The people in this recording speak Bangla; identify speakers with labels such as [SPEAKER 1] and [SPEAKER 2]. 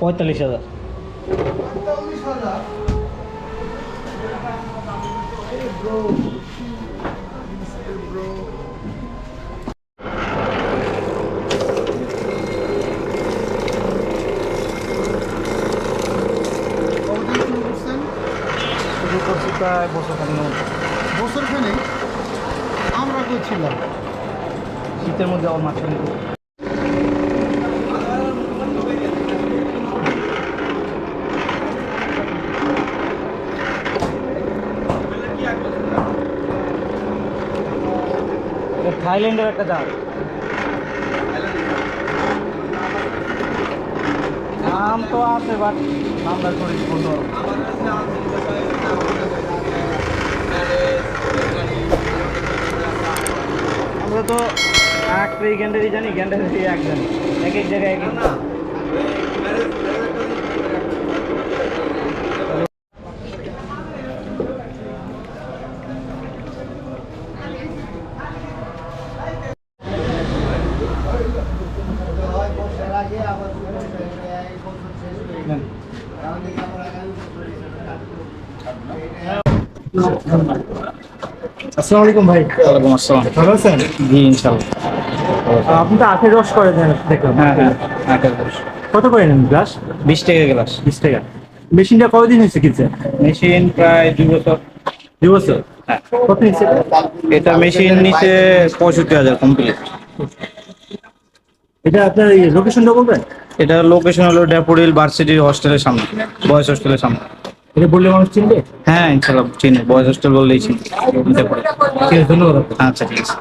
[SPEAKER 1] পঁয়তাল্লিশ হাজার। প্রায় বছর খানিক মতো।
[SPEAKER 2] বছর খানেক? আমরা করছিলাম
[SPEAKER 1] শীতের মধ্যে আমার মাছ থাইল্যান্ডের একটা জাল নাম তো আছে বাট নামটা করি বলতে আমরা তো এক গ্যান্ডারি জানি গ্যান্ডারি এক জানি। এক এক জায়গায় এক এক
[SPEAKER 3] আসসালামু আলাইকুম ভাই।
[SPEAKER 1] ওয়ালাইকুম আসসালাম।
[SPEAKER 3] ভালো আছেন?
[SPEAKER 1] জি ইনশাল্লাহ।
[SPEAKER 3] আপনি তো আখের রস করে দেন দেখলাম।
[SPEAKER 1] হ্যাঁ হ্যাঁ
[SPEAKER 3] কত করে নেন গ্লাস?
[SPEAKER 1] বিশ টাকা গ্লাস।
[SPEAKER 3] বিশ টাকা। মেশিনটা কতদিন হয়েছে কিনছে?
[SPEAKER 1] মেশিন প্রায় দুই বছর।
[SPEAKER 3] দুই বছর?
[SPEAKER 1] হ্যাঁ।
[SPEAKER 3] কত নিচ্ছে?
[SPEAKER 1] এটা মেশিন নিচে পঁয়ষট্টি হাজার কমপ্লিট
[SPEAKER 3] এটা আপনার লোকেশনটা বলবেন?
[SPEAKER 1] এটা লোকেশন হলো ড্যাপোডিল ভার্সিটি হস্টেলের সামনে বয়েজ হোস্টেলের সামনে।
[SPEAKER 3] এটা বললে মানুষ চিনবে?
[SPEAKER 1] হ্যাঁ ইনশাল্লাহ চিনবে বয়েজ হোস্টেল বললেই চিনবে।
[SPEAKER 3] ঠিক আছে ধন্যবাদ
[SPEAKER 1] আচ্ছা ঠিক আছে।